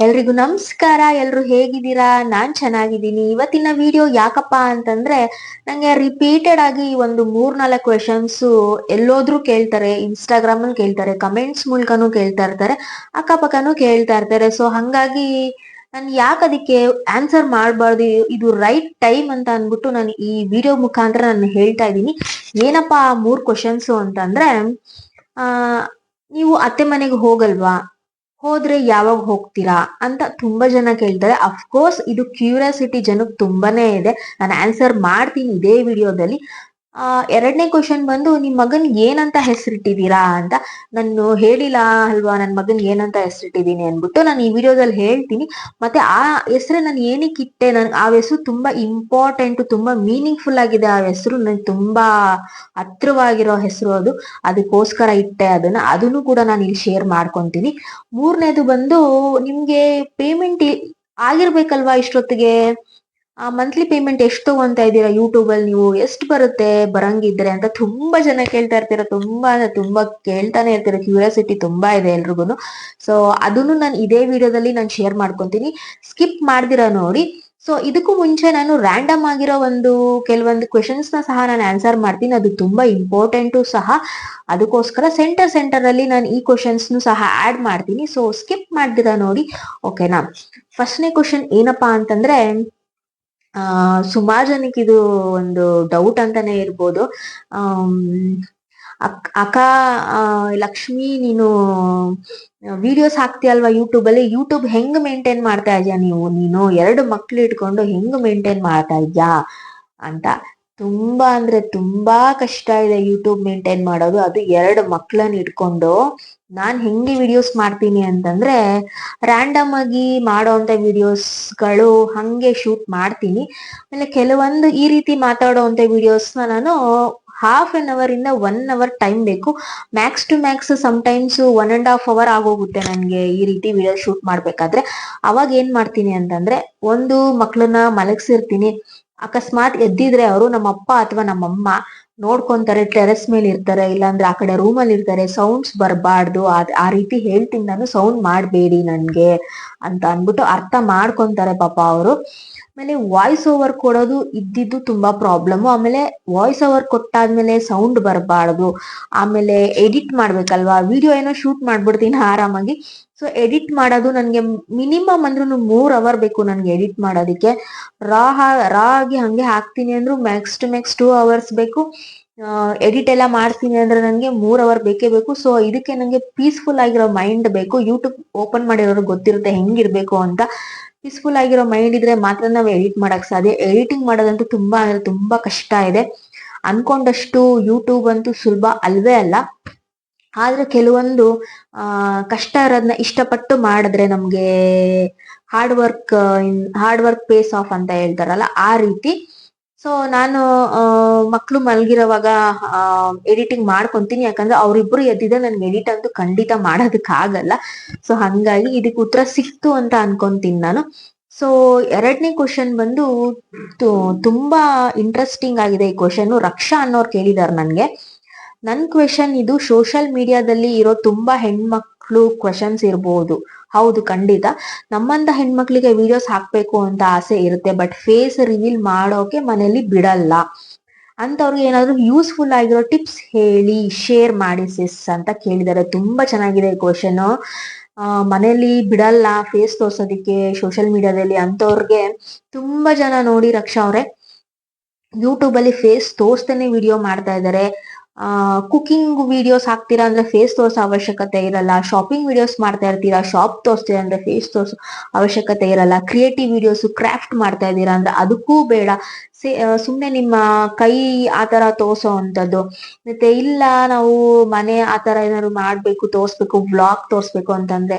ಎಲ್ರಿಗೂ ನಮಸ್ಕಾರ. ಎಲ್ರು ಹೇಗಿದ್ದೀರಾ? ನಾನ್ ಚೆನ್ನಾಗಿದ್ದೀನಿ. ಇವತ್ತಿನ ವಿಡಿಯೋ ಯಾಕಪ್ಪ ಅಂತಂದ್ರೆ ನಂಗೆ ರಿಪೀಟೆಡ್ ಆಗಿ ಒಂದು ಮೂರ್ ನಾಲ್ಕು ಕ್ವೆಶನ್ಸ್ ಎಲ್ಲೋದ್ರೂ ಕೇಳ್ತಾರೆ. ಇನ್ಸ್ಟಾಗ್ರಾಮ್ ಅಲ್ಲಿ ಕೇಳ್ತಾರೆ. ಕಮೆಂಟ್ಸ್ ಮೂಲಕನೂ ಕೇಳ್ತಾ ಇರ್ತಾರೆ. ಅಕ್ಕಪಕ್ಕನೂ ಕೇಳ್ತಾ ಇರ್ತಾರೆ. ಸೊ ಹಂಗಾಗಿ ನಾನು ಯಾಕೆ ಅದಕ್ಕೆ ಆನ್ಸರ್ ಮಾಡಬಾರ್ದು? ಇದು ರೈಟ್ ಟೈಮ್ ಅಂತ ಅಂದ್ಬಿಟ್ಟು ನಾನು ಈ ವಿಡಿಯೋ ಮುಖಾಂತರ ನಾನು ಹೇಳ್ತಾ ಇದ್ದೀನಿ. ಏನಪ್ಪಾ ಆ ಮೂರ್ ಕ್ವಶನ್ಸ್ ಅಂತಂದ್ರೆ, ಆ, ನೀವು ಅತ್ತೆ ಮನೆಗೆ ಹೋಗಲ್ವಾ? ಹೋದ್ರೆ ಯಾವಾಗ ಹೋಗ್ತೀರಾ ಅಂತ ತುಂಬಾ ಜನ ಕೇಳ್ತಾರೆ. ಅಫ್ಕೋರ್ಸ್ ಇದು ಕ್ಯೂರಿಯಾಸಿಟಿ ಜನಕ್ಕೆ ತುಂಬಾನೇ ಇದೆ. ನಾನು ಆನ್ಸರ್ ಮಾಡ್ತೀನಿ ಇದೇ ವಿಡಿಯೋದಲ್ಲಿ ಆ, ಎರಡನೇ ಕ್ವಶನ್ ಬಂದು ನಿಮ್ ಮಗನ್ ಏನಂತ ಹೆಸರಿಟ್ಟಿದ್ದೀರಾ ಅಂತ ನಾನು ಹೇಳಿಲ್ಲ ಅಲ್ವಾ? ನನ್ನ ಮಗನ್ ಏನಂತ ಹೆಸರಿಟ್ಟಿದ್ದೀನಿ ಅನ್ಬಿಟ್ಟು ನಾನು ಈ ವಿಡಿಯೋದಲ್ಲಿ ಹೇಳ್ತೀನಿ. ಮತ್ತೆ ಆ ಹೆಸರು ನಾನು ಏನಕ್ಕೆ ಇಟ್ಟೆ? ನನ್ ಆ ಹೆಸರು ತುಂಬಾ ಇಂಪಾರ್ಟೆಂಟ್ ತುಂಬಾ ಮೀನಿಂಗ್ಫುಲ್ ಆಗಿದೆ. ಆ ಹೆಸರು ನನ್ಗೆ ತುಂಬಾ ಹತ್ರವಾಗಿರೋ ಹೆಸರು ಅದು. ಅದಕ್ಕೋಸ್ಕರ ಇಟ್ಟೆ ಅದನ್ನ. ಅದನ್ನು ಕೂಡ ನಾನು ಇಲ್ಲಿ ಶೇರ್ ಮಾಡ್ಕೊಂತೀನಿ. ಮೂರನೇದು ಬಂದು ನಿಮ್ಗೆ ಪೇಮೆಂಟ್ ಆಗಿರ್ಬೇಕಲ್ವಾ ಇಷ್ಟೊತ್ತಿಗೆ? ಆ ಮಂತ್ಲಿ ಪೇಮೆಂಟ್ ಎಷ್ಟು ತಗೊಂತಾ ಇದ್ದೀರಾ? ಯೂಟ್ಯೂಬ್ ಅಲ್ಲಿ ನೀವು ಎಷ್ಟು ಬರುತ್ತೆ? ಬರಂಗಿದ್ರೆ ಅಂತ ತುಂಬಾ ಜನ ಕೇಳ್ತಾ ಇರ್ತೀರ. ತುಂಬಾ ಅಂದ್ರೆ ತುಂಬಾ ಕೇಳ್ತಾನೆ ಇರ್ತೀರ. ಕ್ಯೂರಿಯಾಸಿಟಿ ತುಂಬಾ ಇದೆ ಎಲ್ರಿಗೂ ಸೊ ಅದನ್ನು ನಾನು ಇದೇ ವಿಡಿಯೋದಲ್ಲಿ ನಾನು ಶೇರ್ ಮಾಡ್ಕೊಂತೀನಿ. ಸ್ಕಿಪ್ ಮಾಡ್ದಿರಾ ನೋಡಿ. ಸೊ ಇದಕ್ಕೂ ಮುಂಚೆ ನಾನು ರ್ಯಾಂಡಮ್ ಆಗಿರೋ ಒಂದು ಕೆಲವೊಂದು ಕ್ವೆಶನ್ಸ್ನ ಸಹ ನಾನು ಆನ್ಸರ್ ಮಾಡ್ತೀನಿ. ಅದು ತುಂಬಾ ಇಂಪಾರ್ಟೆಂಟು ಸಹ. ಅದಕ್ಕೋಸ್ಕರ ಸೆಂಟರ್ ಸೆಂಟರ್ ಅಲ್ಲಿ ನಾನು ಈ ಕ್ವಶನ್ಸ್ ಸಹ ಆಡ್ ಮಾಡ್ತೀನಿ. ಸೊ ಸ್ಕಿಪ್ ಮಾಡ್ದಿರಾ ನೋಡಿ. ಓಕೆನಾ ಫಸ್ಟ್ನೇ ಕ್ವಶನ್ ಏನಪ್ಪಾ ಅಂತಂದ್ರೆ ಆ, ಸುಮಾರು ಜನಕ್ಕೆ ಇದು ಒಂದು ಡೌಟ್ ಅಂತಾನೆ ಇರ್ಬೋದು. ಅಕ್- ಅಕ್ಕ ಲಕ್ಷ್ಮಿ, ನೀನು ವಿಡಿಯೋಸ್ ಹಾಕ್ತೀಯಲ್ವಾ ಯೂಟ್ಯೂಬ್ ಅಲ್ಲಿ? ಯೂಟ್ಯೂಬ್ ಹೆಂಗ್ ಮೇಂಟೈನ್ ಮಾಡ್ತಾ ಇದೀಯ ನೀವು? ನೀನು ಎರಡು ಮಕ್ಳು ಇಟ್ಕೊಂಡು ಹೆಂಗ್ ಮೇಂಟೈನ್ ಮಾಡ್ತಾ ಇದ್ಯಾ ಅಂತ. ತುಂಬಾ ಅಂದ್ರೆ ತುಂಬಾ ಕಷ್ಟ ಇದೆ ಯೂಟ್ಯೂಬ್ ಮೇಂಟೈನ್ ಮಾಡೋದು. ಅದು ಎರಡು ಮಕ್ಕಳನ್ನ ಇಟ್ಕೊಂಡು ನಾನ್ ಹೆಂಗೆ ವಿಡಿಯೋಸ್ ಮಾಡ್ತೀನಿ ಅಂತಂದ್ರೆ ರ್ಯಾಂಡಮ್ ಆಗಿ ಮಾಡೋಂತ ವಿಡಿಯೋಸ್ಗಳು ಹಂಗೆ ಶೂಟ್ ಮಾಡ್ತೀನಿ. ಆಮೇಲೆ ಕೆಲವೊಂದು ಈ ರೀತಿ ಮಾತಾಡೋಂತ ವಿಡಿಯೋಸ್ನ ನಾನು ಹಾಫ್ ಅನ್ ಅವರ್ ಇಂದ ಒನ್ ಅವರ್ ಟೈಮ್ ಬೇಕು. Max to max times one and half hour ಆಗೋಗುತ್ತೆ ನನಗೆ ಈ ರೀತಿ ವಿಡಿಯೋ ಶೂಟ್ ಮಾಡ್ಬೇಕಾದ್ರೆ. ಅವಾಗ ಏನ್ ಮಾಡ್ತೀನಿ ಅಂತಂದ್ರೆ ಒಂದು ಮಕ್ಕಳನ್ನ ಮಲಗಿಸಿರ್ತೀನಿ. ಅಕಸ್ಮಾತ್ ಎದ್ದಿದ್ರೆ ಅವರು ನಮ್ಮ ಅಪ್ಪ ಅಥವಾ ನಮ್ಮಮ್ಮ ನೋಡ್ಕೊಂತಾರೆ ಟೆರೆಸ್ ಮೇಲೆ ಇರ್ತಾರೆ, ಇಲ್ಲಾಂದ್ರೆ ಆ ಕಡೆ ರೂಮ್ ಅಲ್ಲಿ ಇರ್ತಾರೆ ಸೌಂಡ್ಸ್ ಬರಬಾರ್ದು. ಆ ರೀತಿ ಹೇಳ್ತೀನಿ ನಾನು ಸೌಂಡ್ ಮಾಡಬೇಡಿ ನನ್ಗೆ ಅಂತ ಅನ್ಬಿಟ್ಟು ಅರ್ಥ ಮಾಡ್ಕೊಂತಾರೆ ಪಾಪ ಅವರು. ಆಮೇಲೆ ವಾಯ್ಸ್ ಓವರ್ ಕೊಡೋದು ಇದ್ದಿದ್ದು ತುಂಬಾ ಪ್ರಾಬ್ಲಮ್ ಆಮೇಲೆ ವಾಯ್ಸ್ ಓವರ್ ಕೊಟ್ಟಾದ್ಮೇಲೆ ಸೌಂಡ್ ಬರಬಾರ್ದು. ಆಮೇಲೆ ಎಡಿಟ್ ಮಾಡ್ಬೇಕಲ್ವಾ? ವಿಡಿಯೋ ಏನೋ ಶೂಟ್ ಮಾಡ್ಬಿಡ್ತೀನಿ ಆರಾಮಾಗಿ. ಸೊ ಎಡಿಟ್ ಮಾಡೋದು ನನಗೆ ಮಿನಿಮಮ್ ಅಂದ್ರೂ ಮೂರ್ ಅವರ್ ಬೇಕು ನನಗೆ ಎಡಿಟ್ ಮಾಡೋದಕ್ಕೆ. ರಾ ರಾ ಆಗಿ ಹಂಗೆ ಹಾಕ್ತೀನಿ ಅಂದ್ರೂ max to max two hours ಬೇಕು ಎಡಿಟ್ ಎಲ್ಲ ಮಾಡ್ತೀನಿ ಅಂದ್ರೆ ನನಗೆ ಮೂರ್ ಅವರ್ ಬೇಕೇ ಬೇಕು. ಸೊ ಇದಕ್ಕೆ ನನಗೆ ಪೀಸ್ಫುಲ್ ಆಗಿರೋ ಮೈಂಡ್ ಬೇಕು. ಯೂಟ್ಯೂಬ್ ಓಪನ್ ಮಾಡಿರೋರು ಗೊತ್ತಿರುತ್ತೆ ಹೆಂಗಿರ್ಬೇಕು ಅಂತ. ಪೀಸ್ಫುಲ್ ಆಗಿರೋ ಮೈಂಡ್ ಇದ್ರೆ ಮಾತ್ರ ನಾವು ಎಡಿಟ್ ಮಾಡಕ್ ಸಾಧ್ಯ. ಎಡಿಟಿಂಗ್ ಮಾಡೋದಂತೂ ತುಂಬಾ ಅಂದ್ರೆ ತುಂಬಾ ಕಷ್ಟ ಇದೆ. ಅನ್ಕೊಂಡಷ್ಟು ಯೂಟ್ಯೂಬ್ ಅಂತೂ ಸುಲಭ ಅಲ್ವೇ ಅಲ್ಲ. ಆದ್ರೆ ಕೆಲವೊಂದು, ಆ, ಕಷ್ಟ ಇರೋದನ್ನ ಇಷ್ಟಪಟ್ಟು ಮಾಡಿದ್ರೆ ನಮ್ಗೆ hard work hard work pays off ಅಂತ ಹೇಳ್ತಾರಲ್ಲ, ಆ ರೀತಿ. ಸೊ ನಾನು ಮಕ್ಕಳು ಮಲಗಿರೋವಾಗ ಎಡಿಟಿಂಗ್ ಮಾಡ್ಕೊಂತೀನಿ. ಯಾಕಂದ್ರೆ ಅವ್ರಿಬ್ರು ಎದ್ದಿದ್ರೆ ನನ್ಗೆ ಎಡಿಟ್ ಅಂತೂ ಖಂಡಿತ ಮಾಡೋದಕ್ಕೆ ಆಗಲ್ಲ. ಸೊ ಹಂಗಾಗಿ ಇದಕ್ಕೆ ಉತ್ತರ ಸಿಕ್ತು ಅಂತ ಅನ್ಕೊಂತೀನಿ ನಾನು. ಸೊ ಎರಡನೇ ಕ್ವಶನ್ ಬಂದು ತುಂಬಾ ಇಂಟ್ರೆಸ್ಟಿಂಗ್ ಆಗಿದೆ ಈ ಕ್ವಶನ್ ರಕ್ಷಾ ಅನ್ನೋರು ಕೇಳಿದಾರೆ ನನ್ಗೆ. ನನ್ನ ಕ್ವೆಶನ್ ಇದು ಸೋಷಿಯಲ್ ಮೀಡಿಯಾದಲ್ಲಿ ಇರೋ ತುಂಬಾ ಹೆಣ್ಮಕ್ಳು ಕ್ವಶನ್ಸ್ ಇರ್ಬೋದು. ಹೌದು, ಖಂಡಿತ. ನಮ್ಮಂತ ಹೆಣ್ಮಕ್ಳಿಗೆ ವಿಡಿಯೋಸ್ ಹಾಕ್ಬೇಕು ಅಂತ ಆಸೆ ಇರುತ್ತೆ ಬಟ್ ಫೇಸ್ ರಿವೀಲ್ ಮಾಡೋಕೆ ಮನೆಯಲ್ಲಿ ಬಿಡಲ್ಲ. ಅಂತವ್ರಿಗೆ ಏನಾದ್ರು ಯೂಸ್ಫುಲ್ ಆಗಿರೋ ಟಿಪ್ಸ್ ಹೇಳಿ ಶೇರ್ ಮಾಡಿ ಸಿಸ್ ಅಂತ ಕೇಳಿದ್ದಾರೆ. ತುಂಬಾ ಚೆನ್ನಾಗಿದೆ ಕ್ವಶನ್ ಮನೆಯಲ್ಲಿ ಬಿಡಲ್ಲ ಫೇಸ್ ತೋರ್ಸೋದಿಕ್ಕೆ ಸೋಷಿಯಲ್ ಮೀಡಿಯಾದಲ್ಲಿ ಅಂತವ್ರಿಗೆ ತುಂಬಾ ಜನ ನೋಡಿ ರಕ್ಷಾ ಅವ್ರೆ. ಯೂಟ್ಯೂಬ್ ಅಲ್ಲಿ ಫೇಸ್ ತೋರ್ಸ್ತಾನೆ ವಿಡಿಯೋ ಮಾಡ್ತಾ ಇದ್ದಾರೆ. ಆ ಕುಕಿಂಗ್ ವಿಡಿಯೋಸ್ ಹಾಕ್ತೀರಾ ಅಂದ್ರೆ ಫೇಸ್ ತೋರ್ಸೋ ಅವಶ್ಯಕತೆ ಇರಲ್ಲ ಶಾಪಿಂಗ್ ವಿಡಿಯೋಸ್ ಮಾಡ್ತಾ ಇರ್ತೀರಾ ಶಾಪ್ ತೋರಿಸ್ತೀರಾ ಅಂದ್ರೆ ಫೇಸ್ ತೋರ್ಸೋ ಅವಶ್ಯಕತೆ ಇರಲ್ಲ ಕ್ರಿಯೇಟಿವ್ ವಿಡಿಯೋಸ್ ಕ್ರಾಫ್ಟ್ ಮಾಡ್ತಾ ಇದ್ದೀರಾ ಅಂದ್ರೆ ಅದಕ್ಕೂ ಬೇಡ. ಸುಮ್ನೆ ನಿಮ್ಮ ಕೈ ಆತರ ತೋರ್ಸೋ ಅಂತದ್ದು ಮತ್ತೆ ಇಲ್ಲ ನಾವು ಮನೆ ಆತರ ಏನಾದ್ರು ಮಾಡ್ಬೇಕು, ತೋರ್ಸ್ಬೇಕು ಬ್ಲಾಗ್ ತೋರ್ಸ್ಬೇಕು ಅಂತಂದ್ರೆ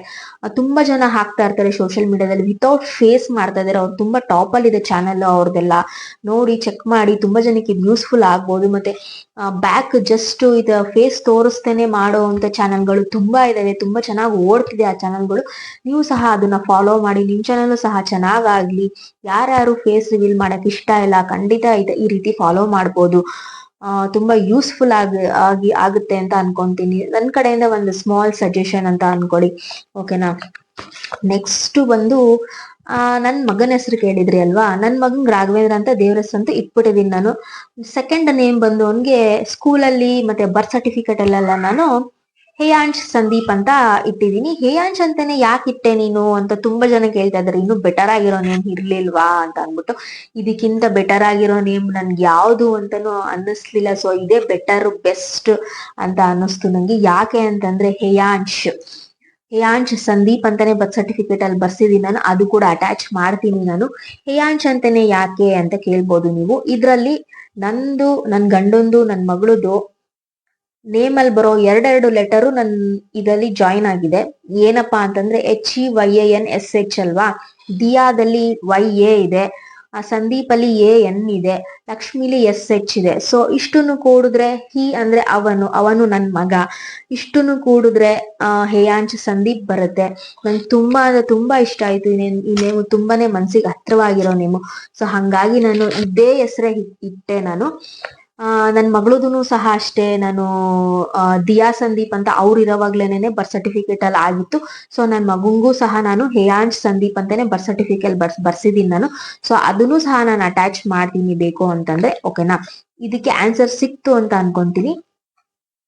ತುಂಬಾ ಜನ ಹಾಕ್ತಾ ಇರ್ತಾರೆ ಸೋಷಿಯಲ್ ಮೀಡಿಯಾದಲ್ಲಿ ವಿತೌಟ್ ಫೇಸ್ ಮಾಡ್ತಾ ಇದಾರೆ ಅವ್ರು ತುಂಬಾ ಟಾಪ್ ಅಲ್ಲಿ ಇದೆ ಚಾನೆಲ್ ಅವ್ರದ್ದೆಲ್ಲ ನೋಡಿ ಚೆಕ್ ಮಾಡಿ, ತುಂಬಾ ಜನಕ್ಕೆ ಇದು ಯೂಸ್ಫುಲ್ ಆಗ್ಬೋದು. ಮತ್ತೆ ಬ್ಯಾಕ್ ಜಸ್ಟ್ ಇದು ಫೇಸ್ ತೋರಿಸ್ತೇನೆ ಮಾಡೋ ಅಂತ ಚಾನೆಲ್ಗಳು ತುಂಬಾ ಇದಾವೆ. ತುಂಬಾ ಚೆನ್ನಾಗಿ ಓಡ್ತಿದೆ ಆ ಚಾನೆಲ್ಗಳು ನೀವು ಸಹ ಅದನ್ನ ಫಾಲೋ ಮಾಡಿ, ನಿಮ್ ಚಾನಲ್ ಸಹ ಚೆನ್ನಾಗಾಗ್ಲಿ ಯಾರ್ಯಾರು ಫೇಸ್ ರಿವೀಲ್ ಮಾಡಕ್ ಇಷ್ಟ ಇಲ್ಲ ಖಂಡಿತ ಈ ರೀತಿ ಫಾಲೋ ಮಾಡ್ಬೋದು. ಆ, ತುಂಬಾ ಯೂಸ್ಫುಲ್ ಆಗಿ ಆಗಿ ಆಗುತ್ತೆ ಅಂತ ಅನ್ಕೊಂತೀನಿ. ನನ್ ಕಡೆಯಿಂದ ಒಂದು ಸ್ಮಾಲ್ ಸಜೆಷನ್ ಅಂತ ಅನ್ಕೊಳ್ಳಿ ಓಕೆನಾ ನೆಕ್ಸ್ಟ್ ಬಂದು, ಆ, ನನ್ ಮಗನ ಹೆಸರು ಕೇಳಿದ್ರಿ ಅಲ್ವಾ? ನನ್ ಮಗನ್ ರಾಘವೇಂದ್ರ ಅಂತ ದೇವ್ರ ಹೆಸರು ಅಂತ ಇಟ್ಬಿಟ್ಟಿದೀನಿ ನಾನು. ಸೆಕೆಂಡ್ ನೇಮ್ ಬಂದು ಅವನ್ಗೆ ಸ್ಕೂಲಲ್ಲಿ ಮತ್ತೆ ಬರ್ತ್ ಸರ್ಟಿಫಿಕೇಟ್ ಅಲ್ಲೆಲ್ಲ ನಾನು ಹೇಯಾಂಶ್ ಸಂದೀಪ್ ಅಂತ ಇಟ್ಟಿದೀನಿ ಹೇಯಾಂಶ್ ಅಂತಾನೆ ಯಾಕೆ ಇಟ್ಟೆ ನೀನು ಅಂತ ತುಂಬಾ ಜನ ಕೇಳ್ತಾ ಇದಾರೆ ಇನ್ನು ಬೆಟರ್ ಆಗಿರೋ ನೇಮ್ ಇರ್ಲಿಲ್ವಾ ಅಂತ ಅನ್ಬಿಟ್ಟು ಇದಕ್ಕಿಂತ ಬೆಟರ್ ಆಗಿರೋ ನೇಮ್ ನನ್ಗೆ ಯಾವ್ದು ಅಂತಾನು ಅನ್ನಿಸ್ಲಿಲ್ಲ. ಸೊ ಇದೇ ಬೆಟರ್ ಬೆಸ್ಟ್ ಅಂತ ಅನ್ನಿಸ್ತು ನಂಗೆ. ಯಾಕೆ ಅಂತಂದ್ರೆ ಹೇಯಾಂಶ್. ಹೇಯಾಂಶ್ ಸಂದೀಪ್ ಅಂತಾನೆ ಬರ್ತ್ ಸರ್ಟಿಫಿಕೇಟ್ ಅಲ್ಲಿ ಬರ್ಸಿದೀನಿ ನಾನು. ಅದು ಕೂಡ ಅಟ್ಯಾಚ್ ಮಾಡ್ತೀನಿ ನಾನು. ಹೇಯಾಂಶ್ ಅಂತಾನೆ ಯಾಕೆ ಅಂತ ಕೇಳ್ಬೋದು ನೀವು. ಇದ್ರಲ್ಲಿ ನಂದು, ನನ್ ಗಂಡೊಂದು, ನನ್ ಮಗಳದು ನೇಮ್ ಅಲ್ಲಿ ಬರೋ ಎರಡೆರಡು ಲೆಟರು ನನ್ ಇದರಲ್ಲಿ ಜಾಯಿನ್ ಆಗಿದೆ. ಏನಪ್ಪಾ ಅಂತಂದ್ರೆ H E Y A N S H ಅಲ್ವಾ? ದಿಯಾದಲ್ಲಿ ವೈ ಎ ಇದೆ, ಆ ಸಂದೀಪ್ ಅಲ್ಲಿ ಎ ಎನ್ ಇದೆ, ಲಕ್ಷ್ಮಿಲಿ ಎಸ್ ಎಚ್ ಇದೆ. ಸೊ ಇಷ್ಟನ್ನು ಕೂಡಿದ್ರೆ ಹಿ ಅಂದ್ರೆ ಅವನು ಅವನು ನನ್ನ ಮಗ. ಇಷ್ಟನ್ನು ಕೂಡಿದ್ರೆ, ಆ ಹೇಯಾಂಶ್ ಸಂದೀಪ್ ಬರುತ್ತೆ. ನಂಗೆ ತುಂಬಾ ಅಂದ್ರೆ ತುಂಬಾ ಇಷ್ಟ ಆಯ್ತು. ಈ ನೇಮು ತುಂಬಾನೇ ಮನ್ಸಿಗೆ ಹತ್ರವಾಗಿರೋ ನೇಮು. ಸೊ ಹಂಗಾಗಿ ನಾನು ಇದೇ ಹೆಸರೇ ಇಟ್ಟೆ ನಾನು. ಆ ಮಗಳದೂ ಸಹ ಅಷ್ಟೇ. ನಾನು ದಿಯಾ ಸಂದೀಪ್ ಅಂತ ಅವ್ರು ಇರೋವಾಗ್ಲೇನೆ ಬರ್ತ್ ಸರ್ಟಿಫಿಕೇಟ್ ಅಲ್ಲಿ ಆಗಿತ್ತು. ಸೊ ನನ್ನ ಮಗುಂಗೂ ಸಹ ನಾನು ಹೇಯಾಂಶ್ ಸಂದೀಪ್ ಅಂತಾನೆ ಬರ್ತ್ ಸರ್ಟಿಫಿಕೇಟ್ ಬರ್ಸ್, ಬರ್ಸಿದೀನಿ ನಾನು. ಸೊ ಅದನ್ನು ಸಹ ನಾನು ಅಟ್ಯಾಚ್ ಮಾಡ್ತೀನಿ ಬೇಕು ಅಂತಂದ್ರೆ ಓಕೆನಾ ಇದಕ್ಕೆ ಆನ್ಸರ್ ಸಿಕ್ತು ಅಂತ ಅನ್ಕೊಂತೀನಿ.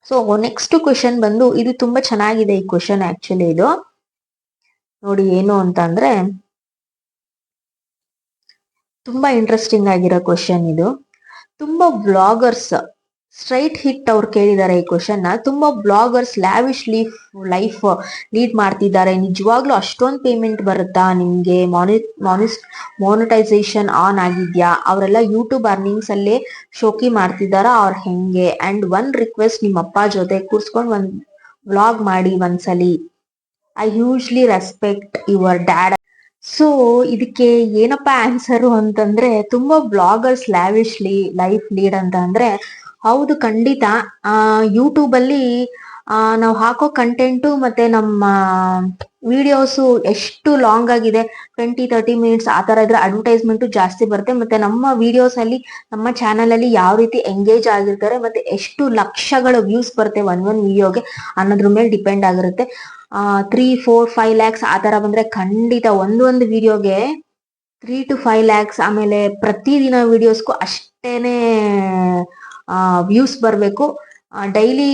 ಸೊ ನೆಕ್ಸ್ಟ್ ಕ್ವಶನ್ ಬಂದು, ಇದು ತುಂಬಾ ಚೆನ್ನಾಗಿದೆ ಈ ಕ್ವಶನ್ ಆಕ್ಚುಲಿ ಇದು. ನೋಡಿ, ಏನು ಅಂತ ಅಂದ್ರೆ ತುಂಬಾ ಇಂಟ್ರೆಸ್ಟಿಂಗ್ ಆಗಿರೋ ಕ್ವಶನ್ ಇದು. ತುಂಬಾ ಬ್ಲಾಗರ್ಸ್ ಸ್ಟ್ರೈಟ್ ಹಿಟ್ ಅವ್ರು ಕೇಳಿದ್ದಾರೆ ಈ ಕ್ವಶನ್ ತುಂಬಾ bloggers lavish leaf life lead ಮಾಡ್ತಿದ್ದಾರೆ. ನಿಜವಾಗ್ಲೂ ಅಷ್ಟೊಂದು ಪೇಮೆಂಟ್ ಬರುತ್ತಾ? ನಿಮ್ಗೆ ಮಾನಿ ಮಾನಿಟೈಸೇಷನ್ ಆನ್ ಆಗಿದ್ಯಾ? ಅವರೆಲ್ಲ ಯೂಟ್ಯೂಬ್ ಅರ್ನಿಂಗ್ಸ್ ಅಲ್ಲೇ ಶೋಕಿ ಮಾಡ್ತಿದ್ದಾರಾ ಅವ್ರ ಹೆಂಗೆ? ಅಂಡ್ ಒನ್ ರಿಕ್ವೆಸ್ಟ್ ನಿಮ್ಮ ಅಪ್ಪ ಜೊತೆ ಕೂರ್ಸ್ಕೊಂಡ್ ಒಂದ್ ವ್ಲಾಗ್ ಮಾಡಿ ಒಂದ್ಸಲಿ. I hugely respect your dad so ಇದಕ್ಕೆ ಏನಪ್ಪಾ ಆನ್ಸರು ಅಂತಂದ್ರೆ ತುಂಬಾ ಬ್ಲಾಗರ್ಸ್ ಲ್ಯಾವಿಶ್ಲಿ ಲೈಫ್ ಲೀಡ್ ಅಂತ ಅಂದ್ರೆ, ಹೌದು ಖಂಡಿತ ಯೂಟ್ಯೂಬ್ ಅಲ್ಲಿ ನಾವು ಹಾಕೋ ಕಂಟೆಂಟು ಮತ್ತೆ ನಮ್ಮ ವಿಡಿಯೋಸು ಎಷ್ಟು ಲಾಂಗ್ ಆಗಿದೆ ಟ್ವೆಂಟಿ ತರ್ಟಿ ಮಿನಿಟ್ಸ್ ಆ ತರ ಇದ್ರೆ ಅಡ್ವರ್ಟೈಸ್ಮೆಂಟ್ ಜಾಸ್ತಿ ಬರುತ್ತೆ. ಮತ್ತೆ ನಮ್ಮ ವಿಡಿಯೋಸ್ ಅಲ್ಲಿ, ನಮ್ಮ ಚಾನಲ್ ಅಲ್ಲಿ ಯಾವ ರೀತಿ ಎಂಗೇಜ್ ಆಗಿರ್ತಾರೆ, ಮತ್ತೆ ಎಷ್ಟು ಲಕ್ಷಗಳ ವ್ಯೂಸ್ ಬರುತ್ತೆ ಒನ್ ಒನ್ ವಿಡಿಯೋಗೆ ಅನ್ನೋದ್ರ ಮೇಲೆ ಡಿಪೆಂಡ್ ಆಗಿರುತ್ತೆ. ತ್ರೀ ಫೋರ್ ಫೈವ್ ಲ್ಯಾಕ್ಸ್ ಆ ತರ ಬಂದ್ರೆ ಖಂಡಿತ ಒಂದೊಂದು ವಿಡಿಯೋಗೆ ತ್ರೀ ಟು ಫೈವ್ ಲ್ಯಾಕ್ಸ್ ಆಮೇಲೆ ಪ್ರತಿದಿನ ವಿಡಿಯೋಸ್ಗೂ ಅಷ್ಟೇನೆ ವ್ಯೂಸ್ ಬರಬೇಕು. ಡೈಲಿ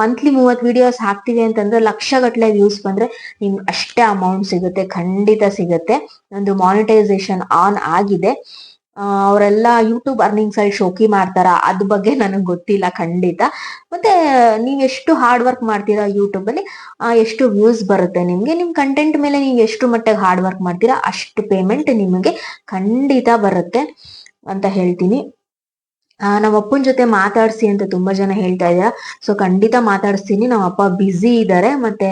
ಮಂತ್ಲಿ ಮೂವತ್ ವಿಡಿಯೋಸ್ ಹಾಕ್ತೀವಿ ಅಂತಂದ್ರೆ ಲಕ್ಷಗಟ್ಲೆ ವ್ಯೂಸ್ ಬಂದ್ರೆ ನಿಮ್ಗೆ ಅಷ್ಟೇ ಅಮೌಂಟ್ ಸಿಗುತ್ತೆ, ಖಂಡಿತ ಸಿಗುತ್ತೆ. ನಂದು ಮಾನಿಟೈಸೇಷನ್ ಆನ್ ಆಗಿದೆ. ಅವರೆಲ್ಲ ಯೂಟ್ಯೂಬ್ ಅರ್ನಿಂಗ್ಸ್ ಅಲ್ಲಿ ಶೋಕಿ ಮಾಡ್ತಾರ, ಅದ್ ಬಗ್ಗೆ ನನಗೆ ಗೊತ್ತಿಲ್ಲ ಖಂಡಿತ. ಮತ್ತೆ ನೀವ್ ಎಷ್ಟು ಹಾರ್ಡ್ ವರ್ಕ್ ಮಾಡ್ತೀರಾ ಯೂಟ್ಯೂಬ್ ಅಲ್ಲಿ ಎಷ್ಟು ವ್ಯೂಸ್ ಬರುತ್ತೆ ನಿಮ್ಗೆ, ನಿಮ್ ಕಂಟೆಂಟ್ ಮೇಲೆ ನೀವು ಎಷ್ಟು ಮಟ್ಟಿಗೆ ಹಾರ್ಡ್ ವರ್ಕ್ ಮಾಡ್ತೀರಾ, ಅಷ್ಟು ಪೇಮೆಂಟ್ ನಿಮಗೆ ಖಂಡಿತ ಬರುತ್ತೆ ಅಂತ ಹೇಳ್ತೀನಿ. ನಮ್ಮ ಅಪ್ಪನ ಜೊತೆ ಮಾತಾಡ್ಸಿ ಅಂತ ತುಂಬಾ ಜನ ಹೇಳ್ತಾ ಇದ್ದೀರಾ ಸೊ ಖಂಡಿತ ಮಾತಾಡಿಸ್ತೀನಿ. ನಮ್ಮ ಅಪ್ಪ ಬ್ಯುಸಿ ಇದ್ದಾರೆ ಮತ್ತೆ